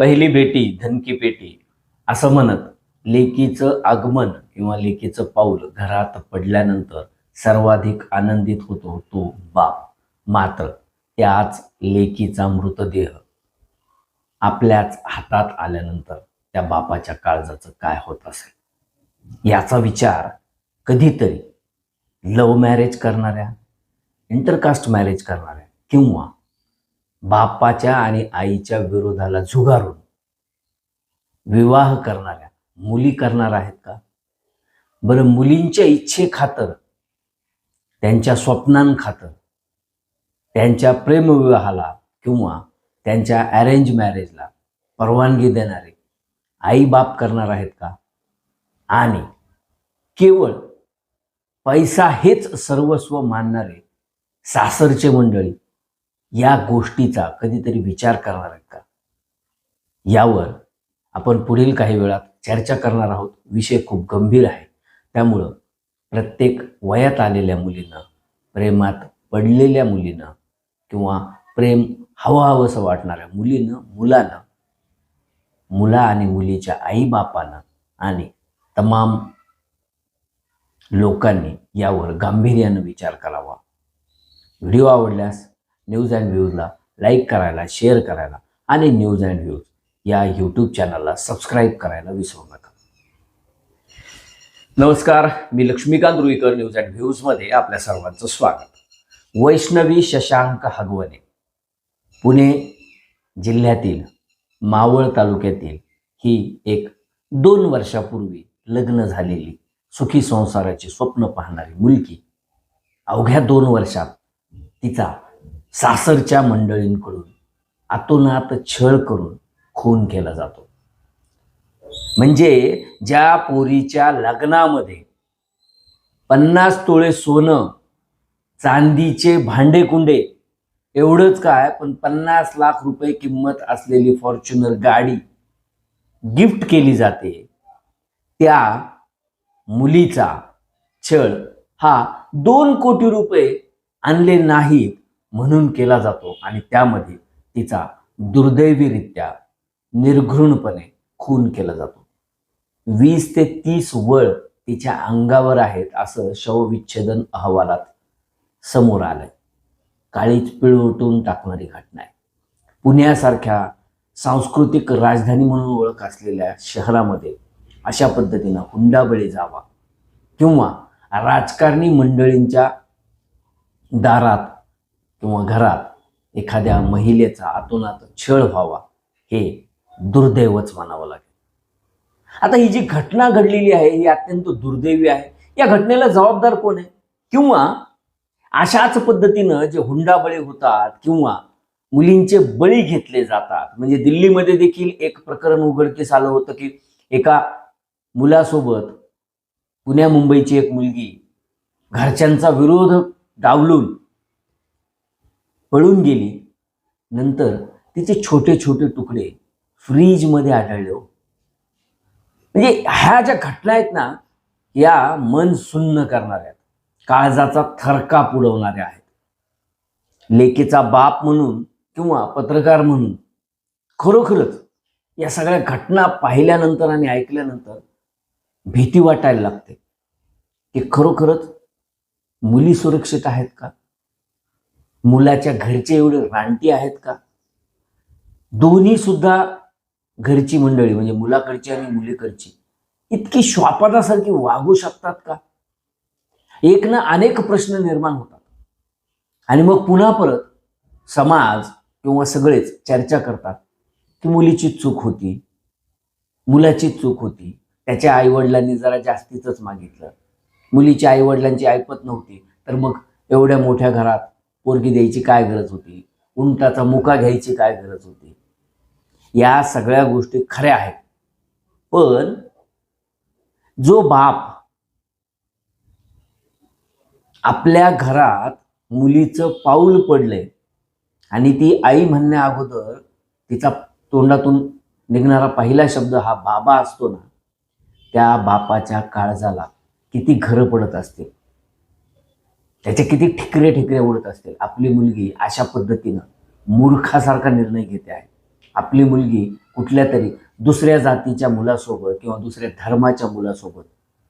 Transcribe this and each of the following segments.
पहिली भेटी धनकी पेटी असं म्हणत लेकीचं आगमन किंवा लेकीचं पाऊल घरात पडल्यानंतर सर्वाधिक आनंदित होतो तो बाप. मात्र त्याच लेकीचा मृतदेह आपल्याच हातात आल्यानंतर त्या बापाच्या काळजाचं काय होत असेल? याचा विचार कधीतरी लव्ह मॅरेज करणाऱ्या इंटरकास्ट मॅरेज करणाऱ्या किंवा बापाच्या आणि आईच्या विरोधाला झुगारून विवाह करणाऱ्या मुली करणार आहेत का? बरं मुलींच्या इच्छे खातर त्यांच्या स्वप्नांखातर त्यांच्या प्रेमविवाहाला किंवा त्यांच्या अरेंज मॅरेजला परवानगी देणारे आई बाप करणार आहेत का? आणि केवळ पैसा हेच सर्वस्व मानणारे सासरचे मंडळी या गोष्टीचा कधीतरी विचार करणार आहेत का? यावर आपण पुढील काही वेळात चर्चा करणार आहोत. विषय खूप गंभीर आहे. त्यामुळं प्रत्येक वयात आलेल्या मुलीनं प्रेमात पडलेल्या मुलीनं किंवा प्रेम हवं हवंसं वाटणाऱ्या मुलीनं मुलानं मुला आणि मुलीच्या आईबापानं आणि तमाम लोकांनी यावर गांभीर्यानं विचार करावा. व्हिडिओ आवडल्यास न्यूज अँड व्ह्यूजला लाईक करायला शेअर करायला आणि न्यूज अँड व्ह्यूज या यूट्यूब चॅनलला सबस्क्राईब करायला विसरू नका. नमस्कार मी लक्ष्मीकांत रुईकर न्यूज अँड व्ह्यूजमध्ये आपल्या सर्वांचं स्वागत. वैष्णवी शशांक हगवणे पुणे जिल्ह्यातील मावळ तालुक्यातील ही एक दोन वर्षापूर्वी लग्न झालेली सुखी संसाराचे स्वप्न पाहणारी मुलगी अवघ्या दोन वर्षात तिचा सासरच्या मंडळींकडून आतोनात छळ करून खून केला जातो. म्हणजे ज्या पोरीच्या लग्नामध्ये पन्नास तोळे सोनं चांदीचे भांडेकुंडे एवढंच काय पण पन्नास लाख रुपये किंमत असलेली फॉर्च्युनर गाडी गिफ्ट केली जाते त्या मुलीचा छळ हा दोन कोटी रुपये आणले नाहीत म्हणून केला जातो आणि त्यामध्ये तिचा दुर्दैवीरित्या निर्घृणपणे खून केला जातो. वीस ते तीस वळ तिच्या अंगावर आहेत असं शवविच्छेदन अहवालात समोर आलंय. काळीच पिळवटून टाकणारी घटना आहे. पुण्यासारख्या सांस्कृतिक राजधानी म्हणून ओळख असलेल्या शहरामध्ये अशा पद्धतीनं हुंडाबळी जावा किंवा राजकारणी मंडळींच्या दारात किंवा घरात एखाद्या महिलेचा आतोनात छळ व्हावा हे दुर्दैवच म्हणावं लागेल. आता ही जी घटना घडलेली आहे ही अत्यंत दुर्दैवी आहे. या घटनेला जबाबदार कोण आहे? किंवा अशाच पद्धतीनं जे हुंडाबळी होतात किंवा मुलींचे बळी घेतले जातात म्हणजे दिल्लीमध्ये देखील एक प्रकरण उघडकीस आलं होतं की एका मुलासोबत पुण्या मुंबईची एक मुलगी घरच्यांचा विरोध डावलून पळून गेली. नंतर तिचे छोटे छोटे तुकडे फ्रीजमध्ये आढळले हो. म्हणजे ह्या ज्या घटना आहेत ना या मन सुन्न करणाऱ्या काळजाचा थरकाप उडवणाऱ्या आहेत. लेखेचा बाप म्हणून किंवा पत्रकार म्हणून खरोखरच या सगळ्या घटना पाहिल्यानंतर आणि ऐकल्यानंतर भीती वाटायला लागते. की खरोखरच मुली सुरक्षित आहेत का? मुलाच्या घरचे एवढे रानटी आहेत का? दोन्ही सुद्धा घरची मंडळी म्हणजे मुलाकडची आणि मुलीकडची इतकी श्वापदासारखी वागू शकतात का? एक ना अनेक प्रश्न निर्माण होतात. आणि मग पुन्हा परत समाज किंवा सगळेच चर्चा करतात की मुलीची चूक होती मुलाची चूक होती त्याच्या आईवडिलांनी जरा जास्तीच मागितलं. मुलीच्या आईवडिलांची ऐपत नव्हती तर मग एवढ्या मोठ्या घरात पोरगी द्यायची काय गरज होती? उंटाचा मुका घ्यायची काय गरज होती? या सगळ्या गोष्टी खऱ्या आहेत. पण जो बाप आपल्या घरात मुलीचं पाऊल पडलंय आणि ती आई म्हणण्या अगोदर तिचा तोंडातून निघणारा पहिला शब्द हा बाबा असतो ना त्या बापाच्या काळजाला किती घरं पडत असतील. त्याचे किती ठिकरे ठिकरे उडत असतील. आपली मुलगी अशा पद्धतीनं मूर्खासारखा निर्णय घेते आहे. आपली मुलगी कुठल्या तरी दुसऱ्या जातीच्या मुलासोबत किंवा दुसऱ्या धर्माच्या मुलासोबत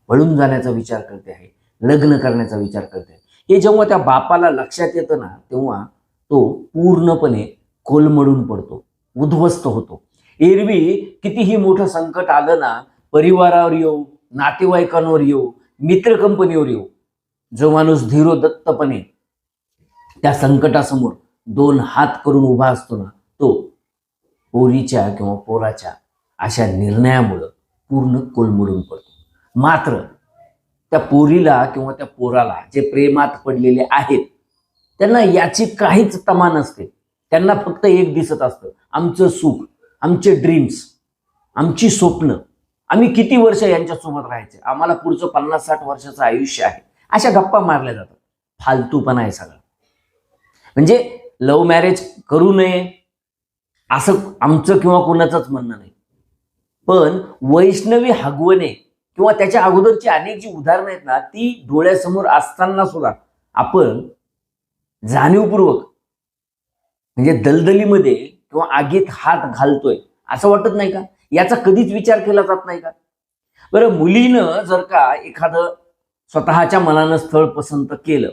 पळून जाण्याचा विचार करते आहे लग्न करण्याचा विचार करते आहे. हे जेव्हा त्या बापाला लक्षात येतं ना तेव्हा तो पूर्णपणे कोलमडून पडतो उद्ध्वस्त होतो. एरवी कितीही मोठं संकट आलं ना परिवारावर येऊ नातेवाईकांवर येऊ मित्र कंपनीवर येऊ जो माणूस धीरोदत्तपणे त्या संकटासमोर दोन हात करून उभा असतो ना तो पोरीच्या किंवा पोराच्या अशा निर्णयामुळं पूर्ण कोलमडून पडतो. मात्र त्या पोरीला किंवा त्या पोराला जे प्रेमात पडलेले आहेत त्यांना याची काहीच तमा नसते. त्यांना फक्त एक दिसत असतं आमचं सुख आमचे ड्रीम्स आमची स्वप्न. आम्ही किती वर्ष यांच्यासोबत राहायचे? आम्हाला पुढचं पन्नास साठ वर्षाचं आयुष्य आहे. अशा गप्पा मारल्या जातात. फालतूपणा आहे सगळं. म्हणजे लव्ह मॅरेज करू नये असं आमचं किंवा कोणाचंच म्हणणं नाही. पण वैष्णवी हगवणे किंवा त्याच्या अगोदरची अनेक जी उदाहरणं आहेत ना ती डोळ्यासमोर असताना सुद्धा आपण जाणीवपूर्वक म्हणजे दलदलीमध्ये किंवा आगीत हात घालतोय असं वाटत नाही का? याचा कधीच विचार केला जात नाही का? बरं मुलीनं जर का एखादं स्वतःच्या मनानं स्थळ पसंत केलं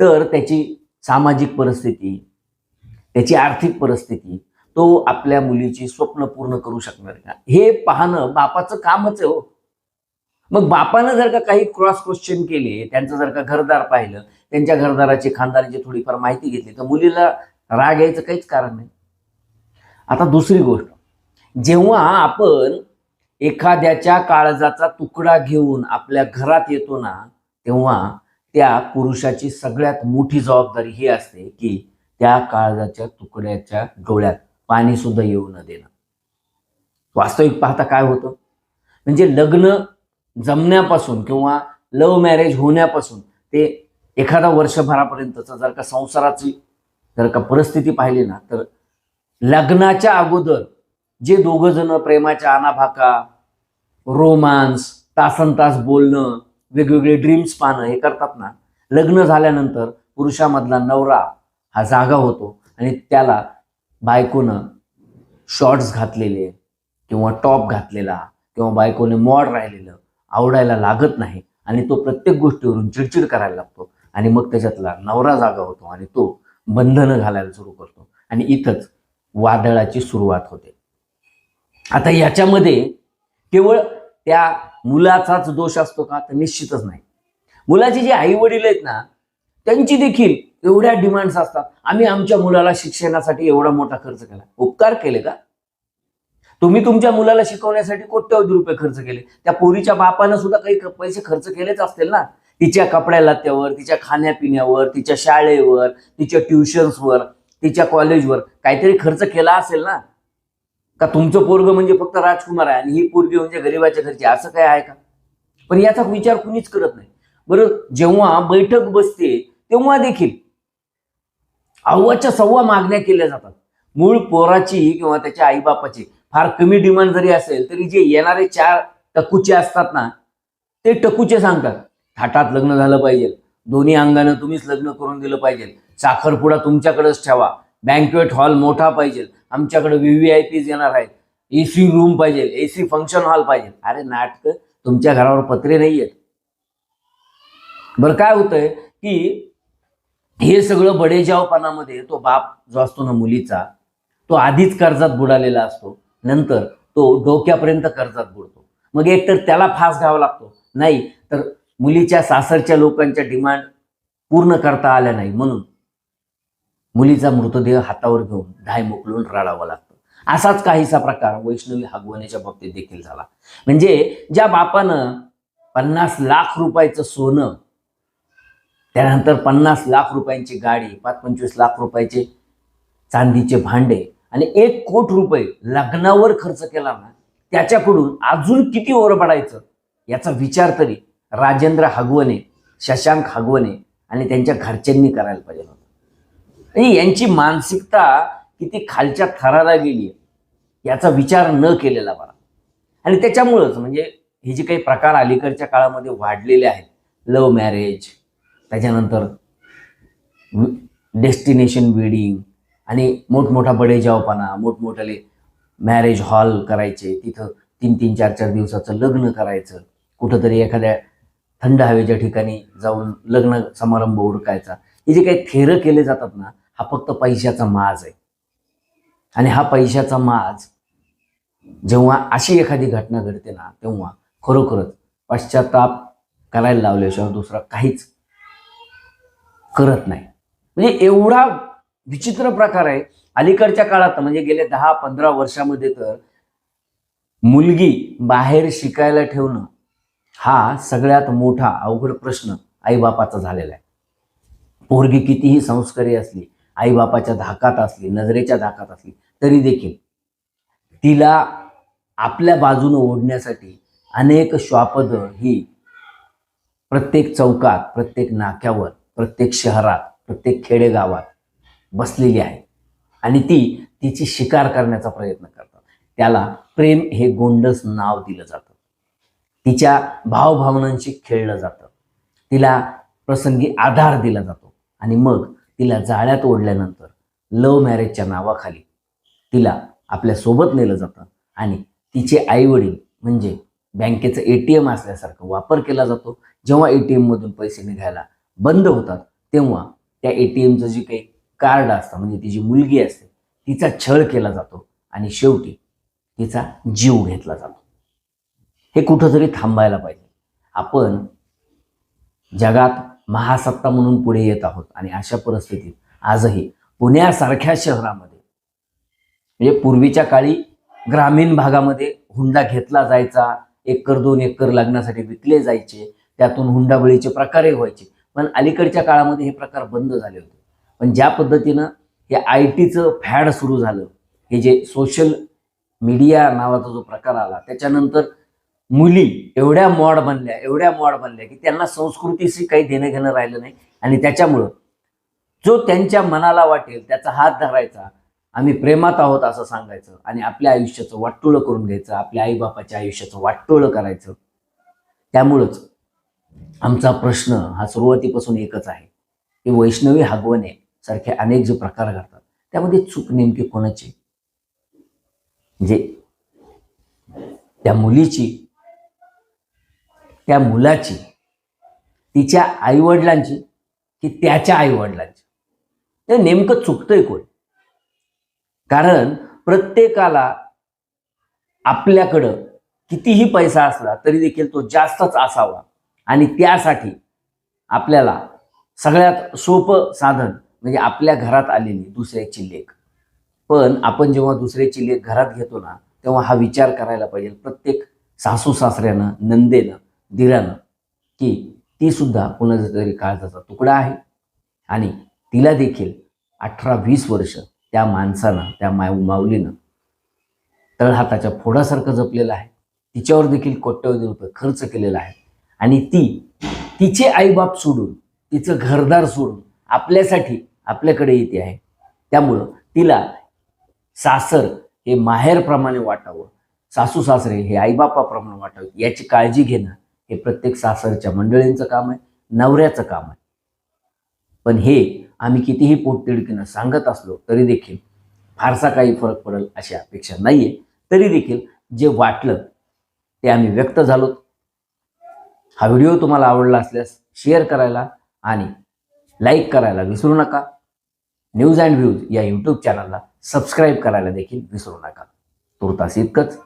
तर त्याची सामाजिक परिस्थिती त्याची आर्थिक परिस्थिती तो आपल्या मुलीची स्वप्न पूर्ण करू शकणार का? हे पाहणं बापाचं कामच आहे हो. मग बापानं जर का काही क्रॉस क्वेश्चन केले त्यांचं जर का घरदार पाहिलं त्यांच्या घरदाराची खानदाराची थोडीफार माहिती घेतली तर मुलीला राग यायचं काहीच कारण नाही. आता दुसरी गोष्ट जेव्हा आपण एखाद्याच्या काळजाचा तुकडा घेऊन आपल्या घरात येतो ना तेव्हा त्या पुरुषाची सगळ्यात मोठी जबाबदारी ही असते की त्या काळजाच्या तुकड्याच्या डोळ्यात पाणी सुद्धा येऊ न देणं. वास्तविक पाहता काय होतं? म्हणजे लग्न जमण्यापासून किंवा लव्ह मॅरेज होण्यापासून ते एखादा वर्षभरापर्यंतचा जर का संसाराची जर का परिस्थिती पाहिली ना तर लग्नाच्या अगोदर जे दोघं जण प्रेमाच्या आनाभाका रोमांस तासन तास बोलणं वेगवेगळे ड्रीम्स पाहणं हे करतात ना. लग्न झाल्यानंतर पुरुषामधला नवरा हा जागा होतो आणि त्याला बायकोनं शॉर्ट्स घातलेले किंवा टॉप घातलेला किंवा बायकोने मॉड राहिलेलं आवडायला लागत नाही आणि तो प्रत्येक गोष्टीवरून चिडचिड करायला लागतो आणि मग त्याच्यातला नवरा जागा होतो आणि तो बंधनं घालायला सुरू करतो आणि इथंच वादळाची सुरुवात होते. आता याच्यामध्ये केवळ त्या मुलाचाच दोष असतो का? तर निश्चितच नाही. मुलाचे जे आई वडील आहेत ना त्यांची देखील एवढ्या डिमांड्स असतात. आम्ही आमच्या मुलाला शिक्षणासाठी एवढा मोठा खर्च केला. उपकार केले का? तुम्ही तुमच्या मुलाला शिकवण्यासाठी कोट्यवधी रुपये खर्च केले. त्या पोरीच्या बापानं सुद्धा काही पैसे खर्च केलेच असतील ना? तिच्या कपड्या लत्यावर तिच्या खाण्यापिण्यावर तिच्या शाळेवर तिच्या ट्युशन्सवर तिच्या कॉलेजवर काहीतरी खर्च केला असेल ना? का तुमचं पोरग म्हणजे फक्त राजकुमार आहे आणि ही पोरगी म्हणजे गरीबाच्या घरची असं काय आहे का? पण याचा विचार कुणीच करत नाही. बरं जेव्हा बैठक बसते तेव्हा देखील अव्वाच्या सव्वा मागण्या केल्या जातात. मूळ पोराची किंवा त्याच्या आईबापाची. फार कमी डिमांड जरी असेल तरी जे येणारे चार टकूचे असतात ना ते टकूचे सांगतात. थाटात लग्न झालं पाहिजे. दोन्ही अंगानं तुम्हीच लग्न करून दिलं पाहिजे. साखरपुडा तुमच्याकडेच ठेवा. बँकवेट हॉल मोठा पाहिजे. आमच्याकडे व्ही व्ही आय पीज येणार आहेत. ए सी रूम पाहिजे ए सी फंक्शन हॉल पाहिजे. अरे नाटक तुमच्या घरावर पत्रे नाही आहेत बरं काय होतंय की हे सगळं बडेजावपणामध्ये तो बाप जो असतो ना मुलीचा तो आधीच कर्जात बुडालेला असतो. नंतर तो डोक्यापर्यंत कर्जात बुडतो. मग एक तर त्याला फास घ्यावा लागतो. नाही तर मुलीच्या सासरच्या लोकांच्या डिमांड पूर्ण करता आल्या नाही. म्हणून मुलीचा मृतदेह हातावर घेऊन धाय मोकलून रडावा लागतं. असाच काहीसा प्रकार वैष्णवी हगवण्याच्या बाबतीत देखील झाला. म्हणजे ज्या बापानं पन्नास लाख रुपयाचं सोनं त्यानंतर पन्नास लाख रुपयांची गाडी पाच पंचवीस लाख रुपयाचे चांदीचे भांडे आणि एक कोट रुपये लग्नावर खर्च केला ना त्याच्याकडून अजून किती ओरबडायचं याचा विचार तरी राजेंद्र हगवणे शशांक हगवणे आणि त्यांच्या घरच्यांनी करायला पाहिजे होतं. आणि यांची मानसिकता किती खालच्या थराला गेली याचा विचार न केलेला बरा. आणि त्याच्यामुळंच म्हणजे हे जे काही प्रकार अलीकडच्या काळामध्ये वाढलेले आहेत लव्ह मॅरेज त्याच्यानंतर डेस्टिनेशन वेडिंग आणि मोठमोठा बडेजावपणा मोठमोठाले मॅरेज हॉल करायचे तिथं तीन तीन चार चार दिवसाचं लग्न करायचं कुठंतरी एखाद्या थंड हवेच्या ठिकाणी जाऊन लग्न समारंभ उरकायचा. हे जे काही थेरं केले जातात ना हा फक्त पैशाचा माज आहे. आणि हा पैशाचा माज जेव्हा अशी एखादी घटना घडते ना तेव्हा खरोखरच पश्चाताप करायला लावल्याशिवाय दुसरा काहीच करत नाही. म्हणजे एवढा विचित्र प्रकार आहे. अलीकडच्या काळात म्हणजे गेल्या दहा पंधरा वर्षामध्ये तर मुलगी बाहेर शिकायला ठेवणं हा सगळ्यात मोठा अवघड प्रश्न आईबापाचा झालेला आहे. पोरगी कितीही संस्कारी असली आईबापाच्या धाकात असली नजरेच्या धाकात असली तरी देखील तिला आपल्या बाजूनं ओढण्यासाठी अनेक श्वापदं ही प्रत्येक चौकात प्रत्येक नाक्यावर प्रत्येक शहरात प्रत्येक खेडेगावात बसलेली आहे. आणि ती तिची शिकार करण्याचा प्रयत्न करतात. त्याला प्रेम हे गोंडस नाव दिलं जातं. तिच्या भावभावनांशी खेळलं जातं. तिला प्रसंगी आधार दिला जातो. आणि मग तिला जाळ्यात ओढल्यानंतर लव्ह मॅरेजच्या नावाखाली तिला आपल्यासोबत नेलं जातं. आणि तिचे आईवडील म्हणजे बँकेचं ए टी एम असल्यासारखं वापर केला जातो. जेव्हा ए टी एममधून पैसे निघायला बंद होतात तेव्हा त्या ए टी एमचं जे काही कार्ड असतं म्हणजे ती जी मुलगी असते तिचा छळ केला जातो आणि शेवटी तिचा जीव घेतला जातो. हे कुठंतरी थांबायला पाहिजे. आपण जगात महासत्ता म्हणून पुढे येत आहोत. आणि अशा परिस्थितीत आजही पुण्यासारख्या शहरामध्ये म्हणजे पूर्वीच्या काळी ग्रामीण भागामध्ये हुंडा घेतला जायचा एकर दोन एकर लग्नासाठी विकले जायचे त्यातून हुंडाबळीचे प्रकारही व्हायचे. पण अलीकडच्या काळामध्ये हे प्रकार बंद झाले होते. पण ज्या पद्धतीनं हे आय टीचं फॅड सुरू झालं हे जे सोशल मीडिया नावाचा जो प्रकार आला त्याच्यानंतर मुली एवढ्या मॉड बनल्या एवढ्या मॉड बनल्या की त्यांना संस्कृतीशी काही देणं घेणं राहिलं नाही. आणि त्याच्यामुळं जो त्यांच्या मनाला वाटेल त्याचा हात धरायचा आम्ही प्रेमात आहोत असं सांगायचं आणि आपल्या आयुष्याचं वाटोळं करून घ्यायचं आपल्या आईबापाच्या आयुष्याचं वाटोळं करायचं त्यामुळंच आमचा प्रश्न हा सुरुवातीपासून एकच आहे की वैष्णवी हागवणे सारखे अनेक जे प्रकार घडतात त्यामध्ये चूक नेमकी कोणाची? म्हणजे त्या मुलीची त्या मुलाची तिच्या आईवडिलांची की त्याच्या आईवडिलांची. ते नेमकं चुकतंय कोण? कारण प्रत्येकाला आपल्याकडं कितीही पैसा असला तरी देखील तो जास्तच असावा. आणि त्यासाठी आपल्याला सगळ्यात सोपं साधन म्हणजे आपल्या घरात आलेली दुसऱ्याची लेख. पण आपण जेव्हा दुसऱ्याची लेख घरात घेतो ना तेव्हा हा विचार करायला पाहिजे. प्रत्येक सासू सासऱ्यानं नंदेनं दिरानं की तीसुद्धा कोणाचा कुणाचा तरी काळजाचा तुकडा आहे. आणि तिला देखील अठरा वीस वर्ष त्या माणसानं त्या माय माऊलीनं तळहाताच्या फोडासारखं जपलेलं आहे. तिच्यावर देखील कोट्यवधी रुपये खर्च केलेला आहे. आणि ती तिचे आईबाप सोडून तिचं घरदार सोडून आपल्यासाठी आपल्याकडे येते आहे. त्यामुळं तिला सासर हे माहेरप्रमाणे वाटावं सासू सासरे हे आईबापाप्रमाणे वाटावं याची काळजी घेणं हे प्रत्येक सासरच्या मंडळींचं काम आहे नवऱ्याचं काम आहे. पण हे आम्ही कितीही पोटतिडकीनं सांगत असलो तरी देखील फारसा काही फरक पडेल अशी अपेक्षा नाही आहे तरी देखील जे वाटलं ते आम्ही व्यक्त झालो हा व्हिडिओ तुम्हाला आवडला असल्यास शेअर करायला आणि लाईक करायला विसरू नका. न्यूज अँड व्ह्यूज या यूट्यूब चॅनलला सबस्क्राईब करायला देखील विसरू नका. तुर्तास इतकंच.